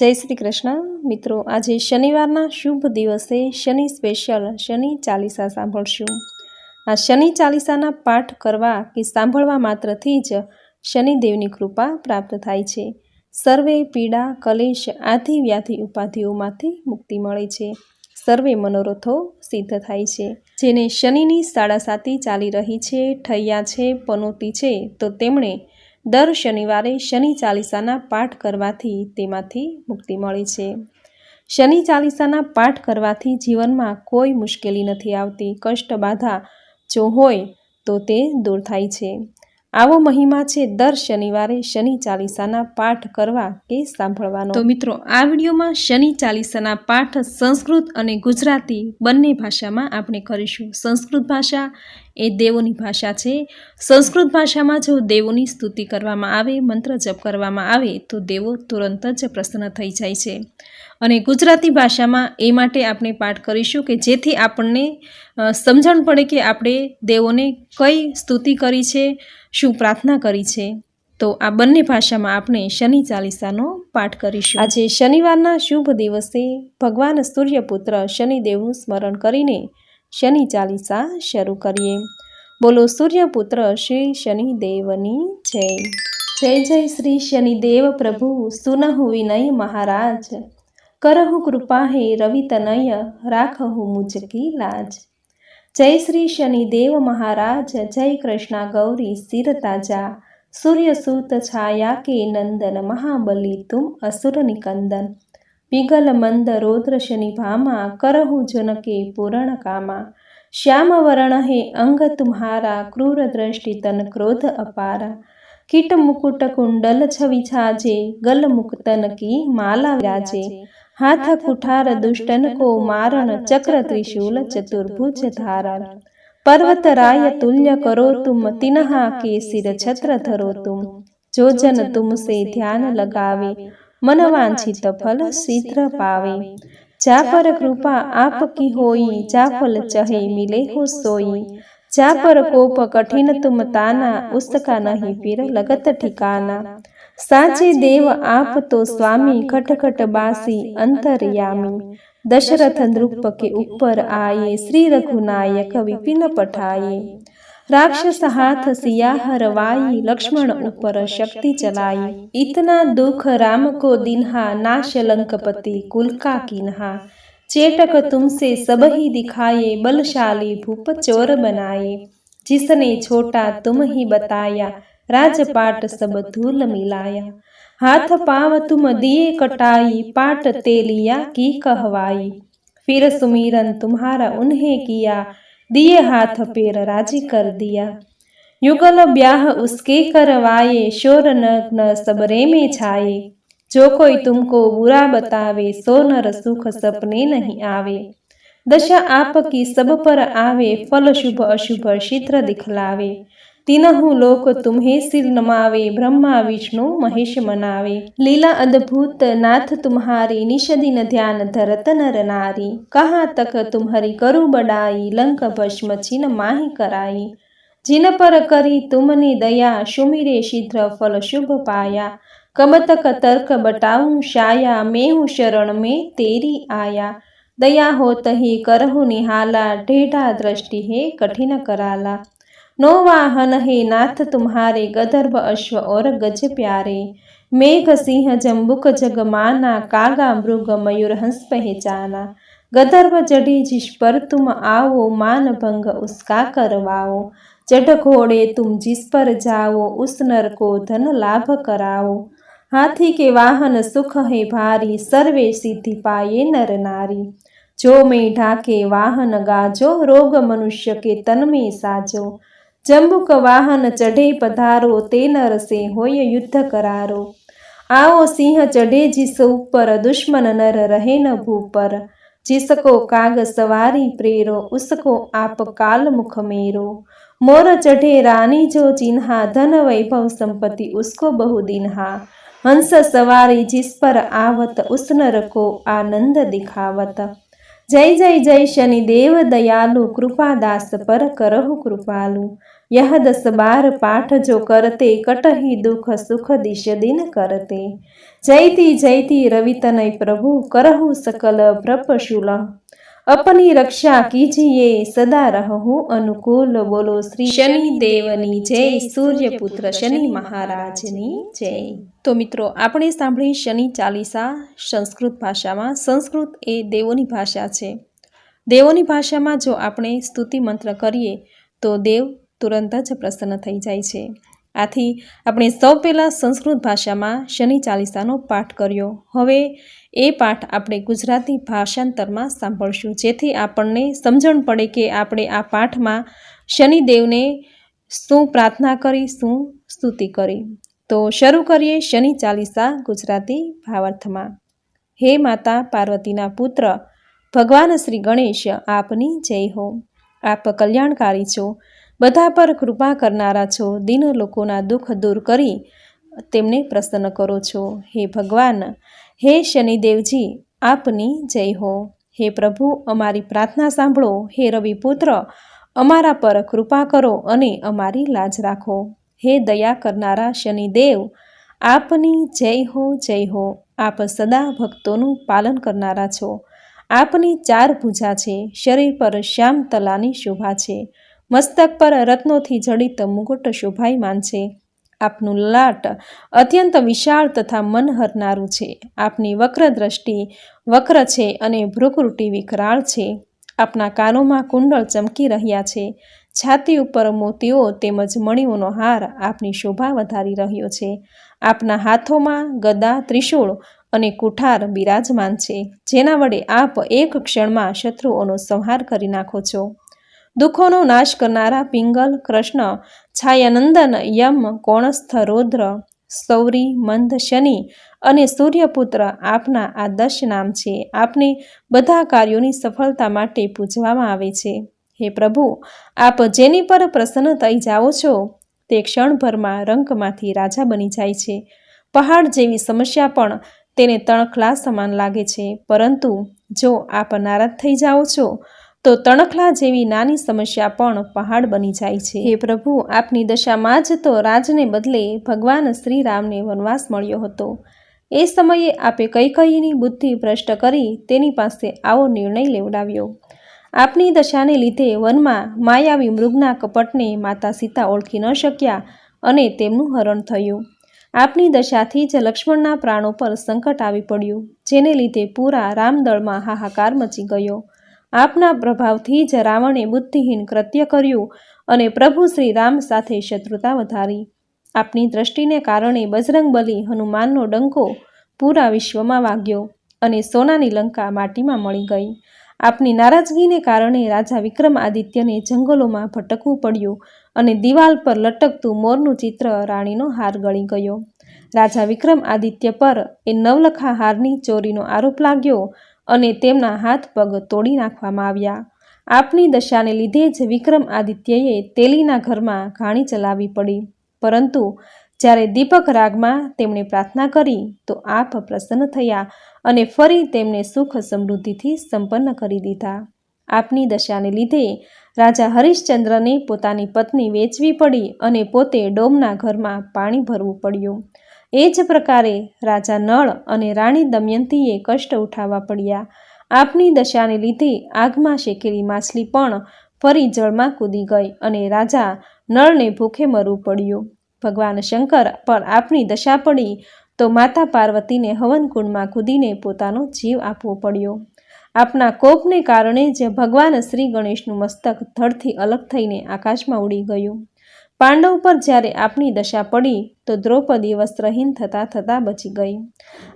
જય શ્રી કૃષ્ણ. મિત્રો, આજે શનિવારના શુભ દિવસે શનિ સ્પેશિયલ શનિ ચાલીસા સાંભળશું. આ શનિ ચાલીસાના પાઠ કરવા કે સાંભળવા માત્રથી જ શનિદેવની કૃપા પ્રાપ્ત થાય છે. સર્વે પીડા, કલેશ આદિ વ્યાધિ ઉપાધિઓમાંથી મુક્તિ મળે છે. સર્વે મનોરથો સિદ્ધ થાય છે. જેને શનિની સાડાસાતી ચાલી રહી છે, ઠૈયા છે, પનોતી છે, તો તેમણે દર શનિવારે શનિ ચાલીસાના પાઠ કરવાથી તેમાંથી મુક્તિ મળે છે. શનિ ચાલીસાના પાઠ કરવાથી જીવનમાં કોઈ મુશ્કેલી નથી આવતી. કષ્ટ બાધા જો હોય તો તે દૂર થાય છે. આવો મહિમા છે દર શનિવારે શનિ ચાલીસાના પાઠ કરવા કે સાંભળવાનો. તો મિત્રો, આ વિડીયોમાં શનિ ચાલીસાના પાઠ સંસ્કૃત અને ગુજરાતી બંને ભાષામાં આપણે કરીશું. સંસ્કૃત ભાષા એ દેવોની ભાષા છે. સંસ્કૃત ભાષામાં જો દેવોની સ્તુતિ કરવામાં આવે, મંત્ર જપ કરવામાં આવે, તો દેવો તુરંત જ પ્રસન્ન થઈ જાય છે. અને ગુજરાતી ભાષામાં એ માટે આપણે પાઠ કરીશું કે જેથી આપણને સમજણ પડે કે આપણે દેવોને કઈ સ્તુતિ કરી છે, શું પ્રાર્થના કરી છે. તો આ બંને ભાષામાં આપણે શનિ ચાલીસાનો પાઠ કરીશું. આજે શનિવારના શુભ દિવસે ભગવાન સૂર્યપુત્ર શનિદેવનું સ્મરણ કરીને શનિ ચાલીસા શરૂ કરીએ. બોલો, સૂર્યપુત્ર શ્રી શનિદેવની જય. જય જય શ્રી શનિદેવ પ્રભુ, સુનહુ વિનય મહારાજ. કરહુ કૃપા હે રવિ તનય, રાખહુ મુજકી લાજ. જય શ્રી શનિદેવ મહારાજ, જય કૃષ્ણ ગૌરી સિર તાજા. સૂર્યસૂત છાયા કે નંદન મહાબલી તુમ અસુર નિકંદન. પિગલ મંદ રૌદ્ર શનિ ભામા, કરહુ જનકે પૂરણ કામા. શ્યામ વરણ હે અંગ તુમ્હારા, ક્રૂર દ્રષ્ટિ તન ક્રોધ અપારા. કીટ મુકુટ કુંડલ છવિ છાજે, ગલ મુક્તન કી માલા વિરાજે. हाथ कुठार दुष्टन को मारण चक्र त्रिशूल चतुर्भुज धारण। पर्वत राय तुल्य करो तुम, तिन्हा के सिर छत्र धरो तुम। जो जन तुमसे ध्यान लगावे मन वांछित फल शीघ्र पावे। जा पर कृपा आपकी होई जा चहे मिले हो सोई। जा कोप कठिन तुम ताना, उसका नहीं फिर लगत ठिकाना। देव आप तो स्वामी खट खट बासी अंतर्यामी। दशरथ नृप के ऊपर आए श्री रघुनायक विपिन पठाए राक्षस हाथ सिया हरवाई लक्ष्मण ऊपर शक्ति चलाई। इतना दुख राम को दिन्हा नाश लंकपति कुल का किन्हा। चेटक तुमसे सब ही दिखाए बलशाली भूप चोर बनाए जिसने छोटा तुम ही बताया राजपाट सब धूल मिलाया हाथ पाव तुम दिए कटाई, पाट तेलिया की कहवाई। फिर सुमीरन तुम्हारा उन्हें किया, दिए हाथ पैर राज़ी कर दिया। युगल ब्याह उसके करवाए, शोर नग्न सबरे में छाए। जो कोई तुमको बुरा बतावे सो नर सुख सपने नहीं आवे। दशा आपकी सब पर आवे, फल शुभ अशुभ शीघ्र दिखलावे। તિનહુ લોક તુમ્હે સિર નમાવે બ્રહ્મા વિષ્ણુ મહેશ મનાવે લીલા અદ્ભુત નાથ તુમ્હારી નિષદિન ધ્યાન ધરત નર નારી કહા તક તુમ્હરી કરુ બડાઈ લંક ભસ્મ છિન માહી કરાઈ જિન પર કરી તુમની દયા સુમિરે શીઘ્ર ફલ શુભ પાયા કમતક તર્ક બટાઉં શાયા મેં શરણ મેં તેરી આયા દયા હોત હિ કરહુ નિહાલા ઢેઢા દ્રષ્ટિ હે કઠિન કરાલા नो वाहन है नाथ तुम्हारे, गदर्भ अश्व और गज प्यारे। मेघ सिंह जम्बुक जग माना, कागा मृग मयूर हंस पहचाना। गदर्भ जड़ी जिस पर तुम आओ, मान भंग उसका करवाओ। जड घोड़े तुम जिस पर जाओ, उस नर को धन लाभ कराओ। हाथी के वाहन सुख है भारी, सर्वे सिद्धि पाए नर नारी। जो में ढाके वाहन गाजो, रोग मनुष्य के तन में साजो। જંબુક વાહન ચઢે પધારો તે નરસે હોય યુદ્ધ કરારો. આવો સિંહ ચઢે જીસ ઉપર, દુશ્મન નર રહે ન ભૂપર જીસકો કાગ સવારી પ્રેરો, ઉસકો આપ કાલ મુખ મેરો. મોર ચઢે રાની જો ચિન્હા, ધન વૈભવ સંપત્તિ ઉસકો બહુ દિનહા. હંસ સવારી જીસ પર આવત ઉસન રખો આનંદ દિખાવત. જય જય જય શનિદેવ, દયાલુ કૃપાદાસ પર કરહુ કૃપાલુ. यह दस बार पाठ जो करते कटही दुख सुख दिश दिन करते जयति जयति रवितनय प्रभु करहु सकल प्रपशूल अपनी रक्षा कीजिए सदा रहूं अनुकूल बोलो શ્રી શનિ દેવની જય સૂર્યપુત્ર શનિ મહારાજની જય તો મિત્રો આપણે સાંભળી શનિ ચાલીસા સંસ્કૃત ભાષામાં સંસ્કૃત એ દેવોની ભાષા છે દેવોની ભાષામાં જો આપણે સ્તુતિ મંત્ર કરીએ તો દેવ તુરંત જ પ્રસન્ન થઈ જાય છે. આથી આપણે સૌ પહેલાં સંસ્કૃત ભાષામાં શનિ ચાલીસાનો પાઠ કર્યો. હવે એ પાઠ આપણે ગુજરાતી ભાષાંતરમાં સાંભળશું, જેથી આપણને સમજણ પડે કે આપણે આ પાઠમાં શનિદેવને શું પ્રાર્થના કરી, શું સ્તુતિ કરી. તો શરૂ કરીએ શનિ ચાલીસા ગુજરાતી ભાવાર્થમાં. હે માતા પાર્વતીના પુત્ર, ભગવાન શ્રી ગણેશ આપની જય હો. આપ કલ્યાણકારી છો. બધા પર કૃપા કરનારા છો. દિન લોકોના દુઃખ દૂર કરી તેમને પ્રસન્ન કરો છો. હે ભગવાન, હે શનિદેવજી, આપની જય હો. હે પ્રભુ, અમારી પ્રાર્થના સાંભળો. હે રવિપુત્ર, અમારા પર કૃપા કરો અને અમારી લાજ રાખો. હે દયા કરનારા શનિદેવ, આપની જય હો જય હો. આપ સદા ભક્તોનું પાલન કરનારા છો. આપની ચાર ભૂજા છે. શરીર પર શ્યામ તલાની શોભા છે. મસ્તક પર રત્નોથી જડિત મુગટ શોભાયમાન છે. આપનું લાટ અત્યંત વિશાળ તથા મન હરનારું છે. આપની વક્ર દ્રષ્ટિ વક્ર છે અને ભૃકૃટી વિકરાળ છે. આપના કાનોમાં કુંડળ ચમકી રહ્યા છે. છાતી ઉપર મોતીઓ તેમજ મણીઓનો હાર આપની શોભા વધારી રહ્યો છે. આપના હાથોમાં ગદા, ત્રિશૂળ અને કુઠાર બિરાજમાન છે. જેના વડે આપ એક ક્ષણમાં શત્રુઓનો સંહાર કરી નાખો છો. દુઃખોનો નાશ કરનારા પિંગલ, કૃષ્ણ, છાયાનંદન, યમ, કોણસ્થ, રૌદ્ર, સૌરી મંદ શનિ અને સૂર્યપુત્ર આપના આ દશ નામ છે. આપને બધા કાર્યોની સફળતા માટે પૂજવામાં આવે છે. હે પ્રભુ, આપ જેની પર પ્રસન્ન થઈ જાઓ છો, તે ક્ષણભરમાં રંકમાંથી રાજા બની જાય છે. પહાડ જેવી સમસ્યા પણ તેને તણખલા સમાન લાગે છે. પરંતુ જો આપ નારાજ થઈ જાઓ છો તો તણખલા જેવી નાની સમસ્યા પણ પહાડ બની જાય છે. હે પ્રભુ, આપની દશામાં જ તો રાજને બદલે ભગવાન શ્રી રામને વનવાસ મળ્યો હતો. એ સમયે આપે કઈ કઈની બુદ્ધિ ભ્રષ્ટ કરી તેની પાસે આવો નિર્ણય લેવડાવ્યો. આપની દશાને લીધે વનમાં માયાવી મૃગના કપટને માતા સીતા ઓળખી ન શક્યા અને તેમનું હરણ થયું. આપની દશાથી જ લક્ષ્મણના પ્રાણો પર સંકટ આવી પડ્યું, જેને લીધે પૂરા રામદળમાં હાહાકાર મચી ગયો. આપના પ્રભાવથી જ રાવણે બુદ્ધિહીન કૃત્ય કર્યું અને પ્રભુ શ્રી રામ સાથે શત્રુતા વધારી. આપની દ્રષ્ટિને કારણે બજરંગ બલી હનુમાનનો ડંકો પૂરા વિશ્વમાં વાગ્યો અને સોનાની લંકા માટીમાં મળી ગઈ. આપની નારાજગીને કારણે રાજા વિક્રમાદિત્યને જંગલોમાં ભટકવું પડ્યું અને દિવાલ પર લટકતું મોરનું ચિત્ર રાણીનો હાર ગળી ગયો. રાજા વિક્રમાદિત્ય પર એ નવલખા હારની ચોરીનો આરોપ લાગ્યો અને તેમના હાથ પગ તોડી નાખવામાં આવ્યા. આપની દશાને લીધે જ વિક્રમ આદિત્યએ તેલીના ઘરમાં ઘાણી ચલાવવી પડી. પરંતુ જ્યારે દીપક રાગમાં તેમણે પ્રાર્થના કરી, તો આપ પ્રસન્ન થયા અને ફરી તેમને સુખ સમૃદ્ધિથી સંપન્ન કરી દીધા. આપની દશાને લીધે રાજા હરિશ્ચંદ્રને પોતાની પત્ની વેચવી પડી અને પોતે ડોમના ઘરમાં પાણી ભરવું પડ્યું. એ જ પ્રકારે રાજા નળ અને રાણી દમયંતીએ કષ્ટ ઉઠાવવા પડ્યા. આપની દશાને લીધે આગમાં શેકેલી માછલી પણ ફરી જળમાં કૂદી ગઈ અને રાજા નળને ભૂખે મરવું પડ્યું. ભગવાન શંકર પર આપની દશા પડી તો માતા પાર્વતીને હવનકુંડમાં કૂદીને પોતાનો જીવ આપવો પડ્યો. આપના કોપને કારણે જ ભગવાન શ્રી ગણેશનું મસ્તક ધડથી અલગ થઈને આકાશમાં ઉડી ગયું. પાંડવ પર જ્યારે આપની દશા પડી તો દ્રૌપદી વસ્ત્રહીન થતાં થતાં બચી ગઈ.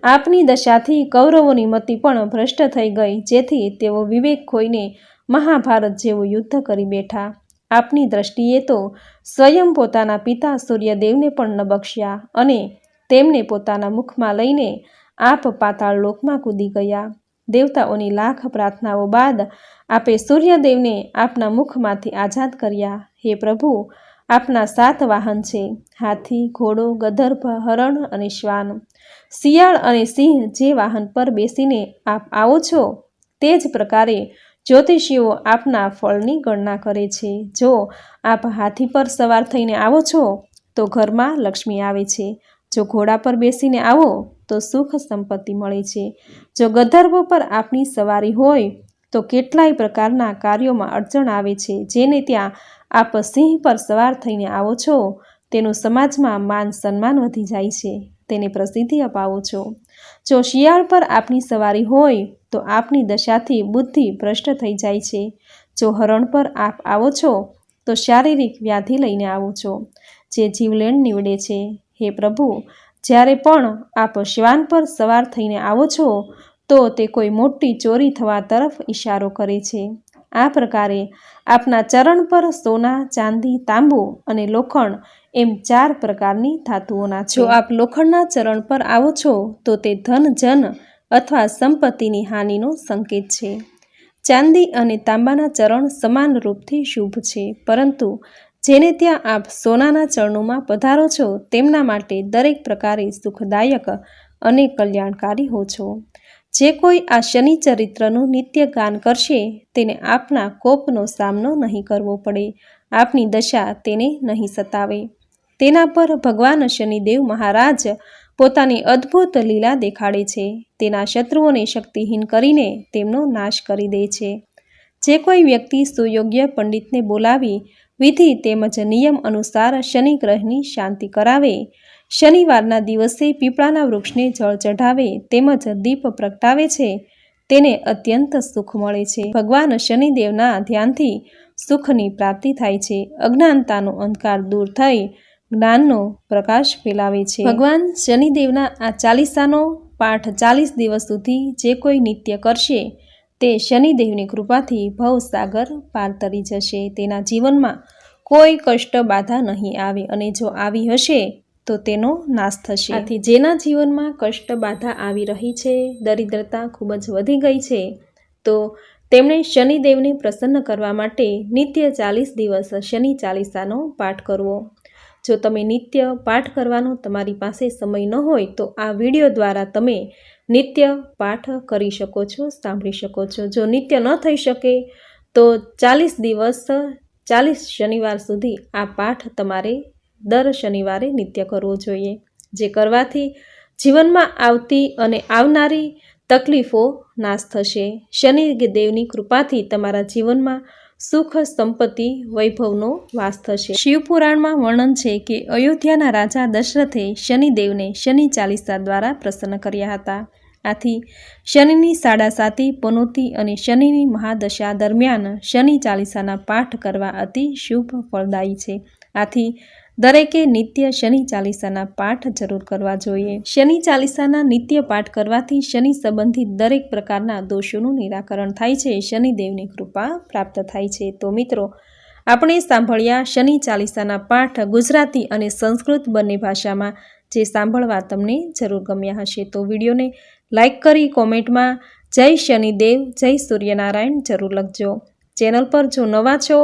આપની દશાથી કૌરવોની મતિ પણ ભ્રષ્ટ થઈ ગઈ, જેથી તેઓ વિવેક ખોઈને મહાભારત જેવું યુદ્ધ કરી બેઠા. આપની દ્રષ્ટિએ તો સ્વયં પોતાના પિતા સૂર્યદેવને પણ નબક્ષ્યા અને તેમને પોતાના મુખમાં લઈને આપ પાતાળ લોકમાં કૂદી ગયા. દેવતાઓની લાખ પ્રાર્થનાઓ બાદ આપે સૂર્યદેવને આપના મુખમાંથી આઝાદ કર્યા. હે પ્રભુ આપના સાત વાહન છે. હાથી, ઘોડો, ગધર્ભ, હરણ અને શ્વાન. શિયાળ અને સિંહ જે વાહન પર બેસીને આપ આવો છો, તે જ પ્રકારે જ્યોતિષીઓ આપના ફળની ગણના કરે છે. જો આપ હાથી પર સવાર થઈને આવો છો, તો ઘરમાં લક્ષ્મી આવે છે. જો ઘોડા પર બેસીને આવો, તો સુખ સંપત્તિ મળે છે. જો ગધર્ભ પર આપની સવારી હોય, તો કેટલાય પ્રકારના કાર્યોમાં અડચણ આવે છે, જેને ત્યાં આપ સિંહ પર સવાર થઈને આવો છો. તેનું સમાજમાં માન સન્માન વધી જાય છે. તેને પ્રસિદ્ધિ અપાવો છો. જો શિયાળ પર આપની સવારી હોય, તો આપની દશાથી બુદ્ધિ ભ્રષ્ટ થઈ જાય છે. જો હરણ પર આપ આવો છો, તો શારીરિક વ્યાધિ લઈને આવો છો. જે જીવલેણ નીવડે છે. હે પ્રભુ, જ્યારે પણ આપ શ્વાન પર સવાર થઈને આવો છો, તો તે કોઈ મોટી ચોરી થવા તરફ ઇશારો કરે છે. આ પ્રકારે આપના ચરણ પર સોના, ચાંદી, તાંબુ અને લોખંડ એમ ચાર પ્રકારની ધાતુઓના જો આપ લોખંડના ચરણ પર આવો છો, તો તે ધન, જન અથવા સંપત્તિની હાનિનો સંકેત છે. ચાંદી અને તાંબાના ચરણ સમાન રૂપથી શુભ છે, પરંતુ જેને ત્યાં આપ સોનાના ચરણોમાં પધારો છો, તેમના માટે દરેક પ્રકારે સુખદાયક અને કલ્યાણકારી હો છો. જે કોઈ આ શનિ ચરિત્રનું નિત્ય ગાન કરશે, તેને આપના કોપનો સામનો નહીં કરવો પડે. આપની દશા તેને નહીં સતાવે. તેના પર ભગવાન શનિદેવ મહારાજ પોતાની અદ્ભુત લીલા દેખાડે છે. તેના શત્રુઓને શક્તિહીન કરીને તેમનો નાશ કરી દે છે. જે કોઈ વ્યક્તિ સુયોગ્ય પંડિતને બોલાવી, વિધિ તેમજ નિયમ અનુસાર શનિ ગ્રહની શાંતિ કરાવે શનિવારના દિવસે પીપળાના વૃક્ષને જળ ચઢાવે તેમજ દીપ પ્રગટાવે છે. તેને અત્યંત સુખ મળે છે. ભગવાન શનિદેવના ધ્યાનથી સુખની પ્રાપ્તિ થાય છે. અજ્ઞાનતાનો અંધકાર દૂર થઈ જ્ઞાનનો પ્રકાશ ફેલાવે છે. ભગવાન શનિદેવના આ ચાલીસાનો પાઠ ચાલીસ દિવસ સુધી જે કોઈ નિત્ય કરશે, તે શનિદેવની કૃપાથી ભવસાગર પાર તરી જશે. તેના જીવનમાં કોઈ કષ્ટ બાધા નહીં આવે અને જો આવી હશે તો તેનો નાશ થશે. આથી જેના જીવનમાં કષ્ટ બાધા આવી રહી છે, દરિદ્રતા ખૂબ જ વધી ગઈ છે, તો તેમણે શનિદેવને પ્રસન્ન કરવા માટે નિત્ય ચાલીસ દિવસ શનિ ચાલીસાનો પાઠ કરવો. જો તમે નિત્ય પાઠ કરવાનો તમારી પાસે સમય ન હોય, તો આ વીડિયો દ્વારા તમે નિત્ય પાઠ કરી શકો છો, સાંભળી શકો છો. જો નિત્ય ન થઈ શકે, તો ચાલીસ દિવસ, ચાલીસ શનિવાર સુધી આ પાઠ તમારે દર શનિવારે નિત્ય કરવો જોઈએ, જે કરવાથી જીવનમાં આવતી અને આવનારી તકલીફો નાશ થશે. શનિ દેવની કૃપાથી તમારા જીવનમાં સુખ, સંપત્તિ, વૈભવનો વાસ થશે. શિવપુરાણમાં વર્ણન છે કે અયોધ્યાના રાજા દશરથે શનિદેવને શનિ ચાલીસા દ્વારા પ્રસન્ન કર્યા હતા. આથી શનિની સાડા સાતી પનોતી અને શનિની મહાદશા દરમિયાન શનિ ચાલીસાના પાઠ કરવા અતિ શુભ ફળદાયી છે. આથી દરેકે નિત્ય શનિ ચાલીસાના પાઠ જરૂર કરવા જોઈએ. શનિ ચાલીસાના નિત્ય પાઠ કરવાથી શનિ સંબંધિત દરેક પ્રકારના દોષોનું નિરાકરણ થાય છે. શનિદેવની કૃપા પ્રાપ્ત થાય છે. તો મિત્રો, આપણે સાંભળ્યા શનિ ચાલીસાના પાઠ ગુજરાતી અને સંસ્કૃત બંને ભાષામાં, જે સાંભળવા તમને જરૂર ગમ્યા હશે. તો વિડીયોને લાઇક કરી કોમેન્ટમાં જય શનિદેવ, જય સૂર્યનારાયણ જરૂર લખજો. ચેનલ પર જો નવા છો,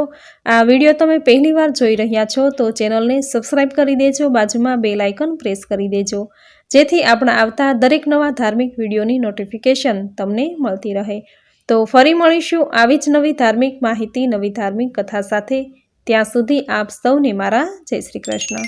આ વીડિયો તમે પહેલીવાર જોઈ રહ્યા છો, તો ચેનલને સબસ્ક્રાઈબ કરી દેજો, બાજુમાં બે લાઇકન પ્રેસ કરી દેજો. જેથી આપણા આવતા દરેક નવા ધાર્મિક વિડીયોની નોટિફિકેશન તમને મળતી રહે. તો ફરી મળીશું આવી જ નવી ધાર્મિક માહિતી, નવી ધાર્મિક કથા સાથે. ત્યાં સુધી આપ સૌને મારા જય શ્રી કૃષ્ણ.